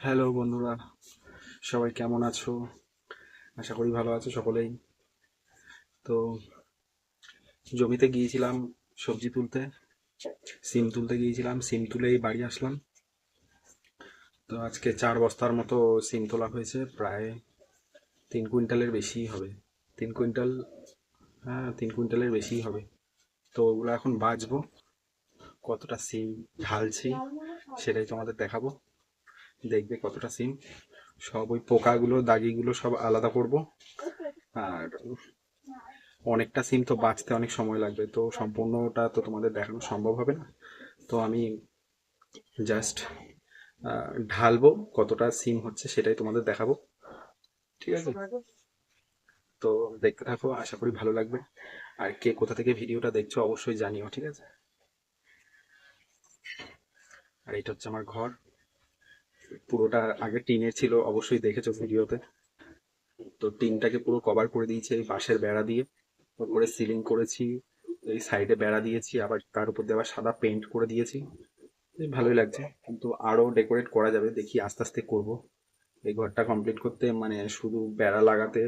Hello বন্ধুরা, সবাই কেমন আছো? আশা করি ভালো আছো সকলেই। তো, জমিতে গিয়েছিলাম সবজি তুলতে, সিম তুলতে গিয়েছিলাম, সিম তুলেই বাড়ি আসলাম। তো আজকে চার বস্তার মতো সিম তোলা হয়েছে, প্রায় তিন কুইন্টালের বেশি হবে। তিন কুইন্টাল হ্যাঁ তিন কুইন্টালের বেশি হবে। তো ওগুলো এখন বাজবো কতটা সিম ঢালছি সেটাই তোমাদের দেখাবো। দেখবে কতটা সিম সব ওই পোকাগুলো, দাগিগুলো সব আলাদা করব। আর অনেকটা সিম তো বাঁচতে অনেক সময় লাগবে। তো সম্পূর্ণটা তো তোমাদের দেখানো সম্ভব হবে না। তো আমি জাস্ট ঢালবো কতটা সিম হচ্ছে সেটাই তোমাদের দেখাবো। ঠিক আছে? তো দেখতে থাকো, আশা করি ভালো লাগবে। আর কে কোথা থেকে ভিডিওটা দেখছ অবশ্যই জানিও, ঠিক আছে? আর এটা হচ্ছে আমার ঘর। পুরোটা আগে টিনের ছিল, অবশ্যই দেখেছ ভিডিওতে। তো টিনটাকে পুরো কভার করে দিয়েছি এই বাঁশের বেড়া দিয়ে। ওপরে সিলিং করেছি, এই সাইডে বেড়া দিয়েছি, আবার তার উপর দিয়ে আবার সাদা পেন্ট করে দিয়েছি। ভালোই লাগছে, কিন্তু আরও ডেকোরেট করা যাবে, দেখি আস্তে আস্তে করব। এই ঘরটা কমপ্লিট করতে মানে শুধু বেড়া লাগাতে,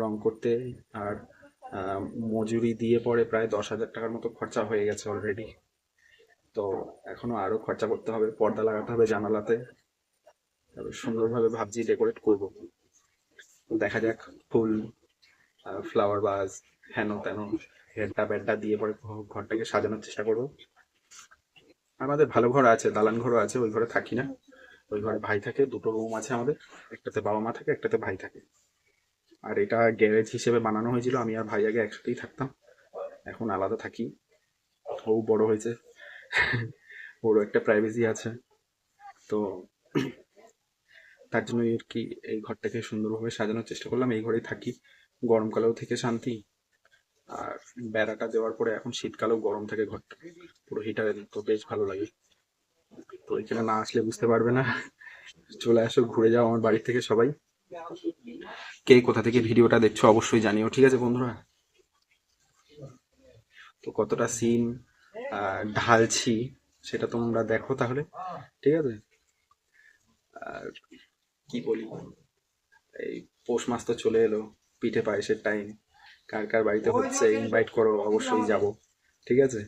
রং করতে, আর মজুরি দিয়ে পরে প্রায় দশ হাজার টাকার মতো খরচা হয়ে গেছে অলরেডি তো এখনও আরও খরচা করতে হবে, পর্দা লাগাতে হবে জানালাতে। তারপর সুন্দরভাবে ভাবছি ডেকোরেট করব। দেখা যাক, ফুল ফ্লাওয়ার বাজ হেন তেন হেডটা বেডটা দিয়ে পরে ঘরটাকে সাজানোর চেষ্টা করব। আমাদের ভালো ঘর আছে, দালান ঘরও আছে, ওই ঘরে থাকি না। ওই ঘরে ভাই থাকে, দুটো রুম আছে আমাদের। একটাতে বাবা মা থাকে, একটাতে ভাই থাকে। আর এটা গ্যারেজ হিসেবে বানানো হয়েছিল, আমি আর ভাই আগে একসাথেই থাকতাম। এখন আলাদা থাকি। ও বড় হয়েছে। ওরও একটা প্রাইভেসি আছে। তো তার জন্য আর কি এই ঘরটাকে সুন্দরভাবে সাজানোর চেষ্টা করলাম। এই ঘরেই থাকি। গরমকালেও থেকে শান্তি। আর বেড়াটা দেওয়ার পরে এখন শীতকালেও গরম থাকে ঘরটা। পুরো হিটারে তো বেশ ভালো লাগে। তো এখানে না আসলে বুঝতে পারবে না। চলে আসো, ঘুরে যাও আমার বাড়ি থেকে সবাই। কে কোথা থেকে ভিডিওটা দেখছ অবশ্যই জানিও, ঠিক আছে বন্ধুরা? তো কতটা সিন ঢালছি, সেটা তোমরা দেখো তাহলে। ঠিক আছে? আর কি বলি? এই পৌষ মাস তো চলে এলো, পিঠে পায়েসের টাইম কার কার বাড়িতে হচ্ছে ইনভাইট করো, অবশ্যই যাব। ঠিক আছে?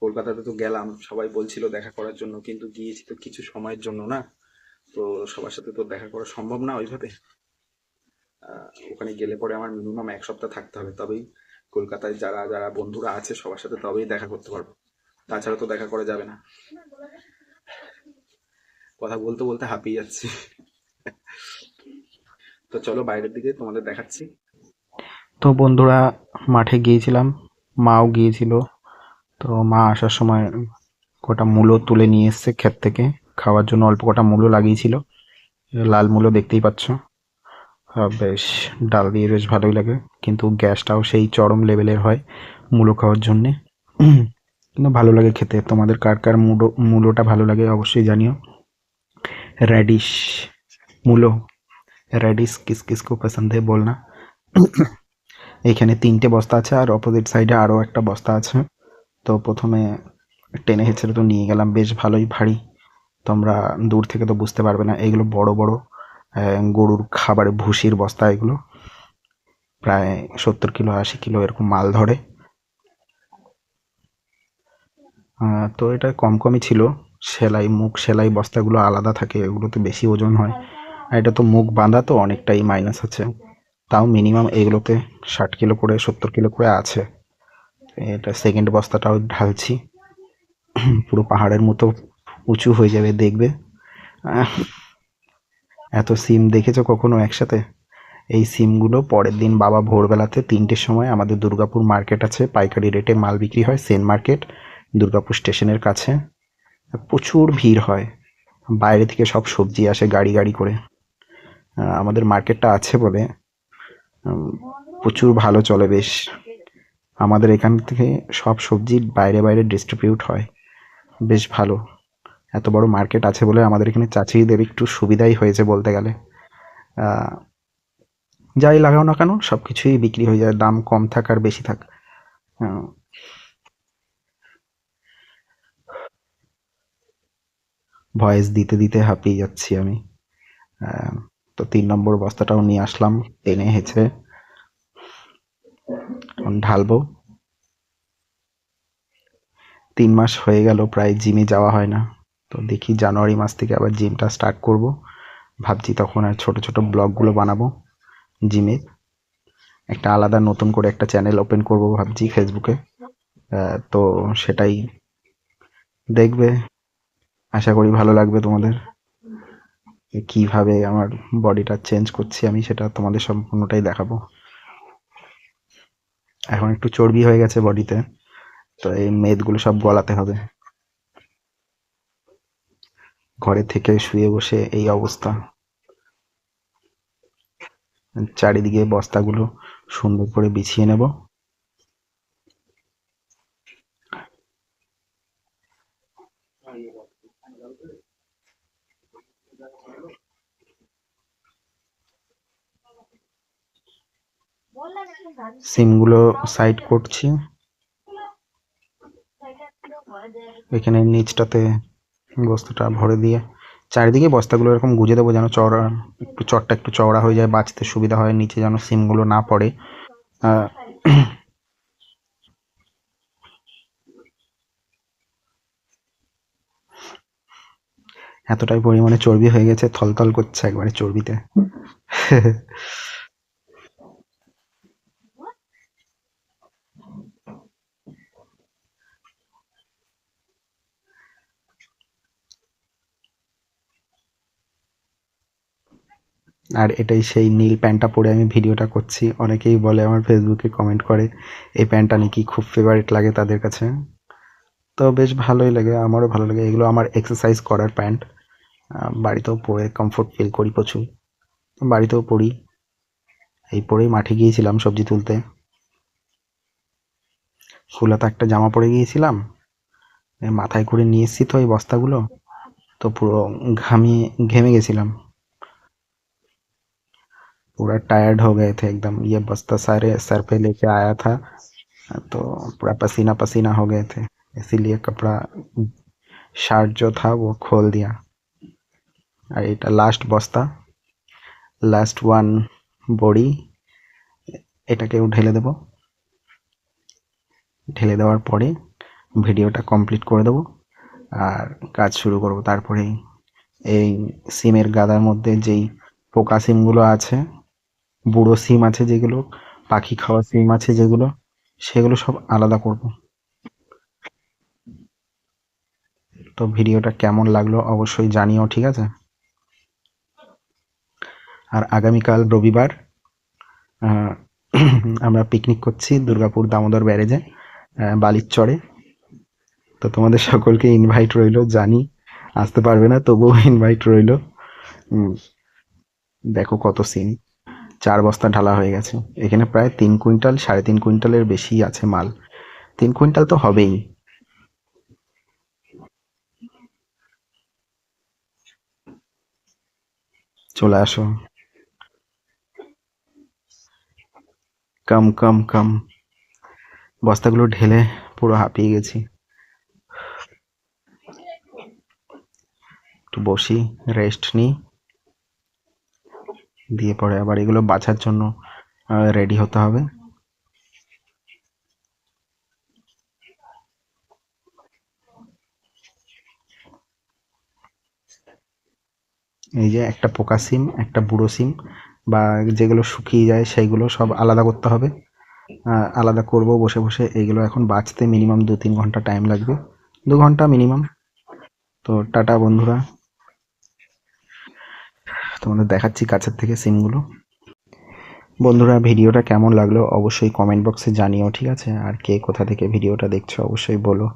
কলকাতাতে তো গেলাম, সবাই বলছিল দেখা করার জন্য, কিন্তু গিয়েছি তো কিছু সময়ের জন্য না। তো সবার সাথে তো দেখা করা সম্ভব না ওইভাবে। ওখানে গেলে পরে আমার মিনিমাম এক সপ্তাহ থাকতে হবে, তবেই কলকাতায় যারা যারা বন্ধুরা আছে, সবার সাথে তবেই দেখা করতে পারব। তাছাড়া তো দেখা করা যাবে না। কথা বলতে বলতে হাঁপিয়ে যাচ্ছি। তো চলো বাইরের দিকে তোমাদের দেখাচ্ছি। তো বন্ধুরা, মাঠে গিয়েছিলাম। মাও গিয়েছিল। তো মা আসার সময় কটা মূলো তুলে নিয়ে এসছে ক্ষেত থেকে। খাওয়ার জন্য অল্প কটা মূলো লাগিয়েছিল। লাল মূলো দেখতেই পাচ্ছ। বেশ, ডাল দিয়ে বেশ ভালোই লাগে। কিন্তু গ্যাসটাও সেই চরম লেভেলের হয় মূলো খাওয়ার জন্যে। ভালো লাগে খেতে। তোমাদের কার কার মুডো, মূলোটা ভালো লাগে অবশ্যই জানিও। রেডিশ মূলো। রেডিশ কিস কিস কো পছন্দ, বল না। এখানে তিনটে বস্তা আছে, আর অপোজিট সাইডে আরও একটা বস্তা আছে। তো প্রথমে টেনে হেঁচড়ে তো নিয়ে গেলাম, বেশ ভালোই ভারী। তোমরা দূর থেকে তো বুঝতে পারবে না, এগুলো বড় বড় গরুর খাবারে ভুসির বস্তা এগুলো। প্রায় সত্তর কিলো, আশি কিলো এরকম মাল ধরে। তো এটা কম কমই ছিল। সেলাই, মুখ সেলাই বস্তাগুলো আলাদা থাকে এগুলোতে বেশি ওজন হয়। আর এটা তো মুখ বাঁধা, তো অনেকটাই মাইনাস আছে। তাও মিনিমাম এগুলোতে ষাট কিলো করে, সত্তর কিলো করে আছে। এটা সেকেন্ড বস্তাটাও ঢালছি। পুরো পাহাড়ের মতো উঁচু হয়ে যাবে দেখবে। এত সিম দেখেছ কখনো একসাথে? এই সিমগুলো পরের দিন বাবা ভোরবেলাতে তিনটের সময় আমাদের দুর্গাপুর মার্কেট আছে, পাইকারি রেটে মাল বিক্রি হয় সেন মার্কেট। দুর্গাপুর স্টেশনের কাছে। প্রচুর ভিড় হয়। বাইরে থেকে সব সবজি আসে গাড়ি গাড়ি করে। আমাদের মার্কেটটা আছে বলে প্রচুর ভালো চলে বেশ। আমাদের এখান থেকে সব সবজি বাইরে বাইরে ডিস্ট্রিবিউট হয়। বেশ ভালো। এত বড় মার্কেট আছে বলে আমাদের এখানে চাচিদের একটু সুবিধাই হয়েছে বলতে গেলে। যাই লাগাও না কেন সব কিছুই বিক্রি হয়ে যায়, দাম কম থাক আর বেশি থাক। ভয়েস দিতে দিতে হাঁপিয়ে যাচ্ছি আমি। তো তিন নম্বর বস্তাটাও নিয়ে আসলাম, টেনে এখন ঢালবো। তিন মাস হয়ে গেল, প্রায় জিমে যাওয়া হয় না। তো দেখি জানুয়ারি মাস থেকে আবার জিমটা স্টার্ট করব। ভাবছি তখন আর ছোট ছোট ব্লগগুলো বানাবো জিমে। একটা আলাদা নতুন করে একটা চ্যানেল ওপেন করব ভাবছি ফেসবুকে। তো সেটাই দেখবে। আশা করি ভালো লাগবে তোমাদের। কীভাবে আমার বডিটা চেঞ্জ করছি আমি সেটা তোমাদের সম্পূর্ণটাই দেখাবো। এখন একটু চর্বি হয়ে গেছে বডিতে, তো এই মেদগুলো সব গলাতে হবে। ঘরে থেকে শুয়ে বসে এই অবস্থা। চারিদিকে বস্তাগুলো সুন্দর করে বিছিয়ে নেব। সিমগুলো সাইড করছি। এখানে নিচটাতে বস্তাটা ভরে দিয়ে চারিদিকে বস্তাগুলো এরকম গুজে দেবো যেন চওড়া, একটু চটটা একটু চওড়া হয়ে যায়, বাঁচতে সুবিধা হয়, নিচে যেন সিমগুলো না পড়ে। এতটাই পরিমাণে চর্বি হয়ে গেছে, থলথল করছে একবারে চর্বিতে। আর এটাই সেই নীল প্যান্টটা পরে আমি ভিডিওটা করছি। অনেকেই বলে আমার ফেসবুকে কমেন্ট করে, এই প্যান্টটা নাকি খুব ফেভারিট লাগে তাদের কাছে। তো বেশ ভালোই লাগে, আমারও ভালো লাগে। এগুলো আমার এক্সারসাইজ করার প্যান্ট। বাড়িতেও পরে কমফোর্ট ফিল করি প্রচুর। বাড়িতেও পরি। এই পরেই মাঠে গিয়েছিলাম সবজি তুলতে। ফুলাতে একটা জামা পরে গিয়েছিলাম। মাথায় করে নিয়ে এসেছি তো এই বস্তাগুলো। তো পুরো ঘামিয়ে, ঘেমে গেছিলাম। पूरा टायर्ड हो गए थे एकदम ये बस्ता सारे सर पे लेके आया था तो पूरा पसीना पसीना हो गए थे इसीलिए कपड़ा শার্ট जो था वो खोल दिया আর এটা লাস্ট বস্তা লাস্ট ওয়ান বড়ি এটাকেও ঢেলে দেব ঢেলে দেওয়ার পরে ভিডিওটা কমপ্লিট করে দেবো আর কাজ শুরু করব তারপরে এই সিমের গাদার মধ্যে যেই পোকা সিমগুলো আছে বুড়ো সিম আছে যেগুলো, পাখি খাওয়া সিম আছে যেগুলো, সেগুলো সব আলাদা করব। তো ভিডিওটা কেমন লাগল অবশ্যই জানিও, ঠিক আছে? আর আগামীকাল রবিবার আমরা পিকনিক করছি দুর্গাপুর দামোদর ব্যারেজে বালির চরে তো তোমাদের সকলকে ইনভাইট রইল, জানি আসতে পারবে না, তবুও ইনভাইট রইল। দেখো কত সিন চার বস্তা ঢালা হয়ে গেছে। এখানে প্রায় তিন কুইন্টাল, সাড়ে তিন কুইন্টালের বেশি আছে মাল। তিন কুইন্টাল তো হবেই। চলে আসো। কাম কাম কাম। বস্তাগুলো ঢেলে পুরো হাঁপিয়ে গেছি। একটু বসি, রেস্ট নিই। দিয়ে পরে আবার এগুলো বাছার জন্য রেডি হতে হবে। এই যে একটা পোকা সিম, একটা বুড়ো সিম, বা যেগুলো শুকিয়ে যায় সেইগুলো সব আলাদা করতে হবে। আলাদা করব, বসে বসে এইগুলো এখন বাঁচতে মিনিমাম দু তিন ঘণ্টা টাইম লাগবে। দু ঘণ্টা মিনিমাম তো টাটা বন্ধুরা। তোমাদের দেখাচ্ছি কাছের থেকে সিমগুলো। বন্ধুরা, ভিডিওটা কেমন লাগল অবশ্যই কমেন্ট বক্সে জানিও, ঠিক আছে? আর কে কোথা থেকে ভিডিওটা দেখছ অবশ্যই বলো।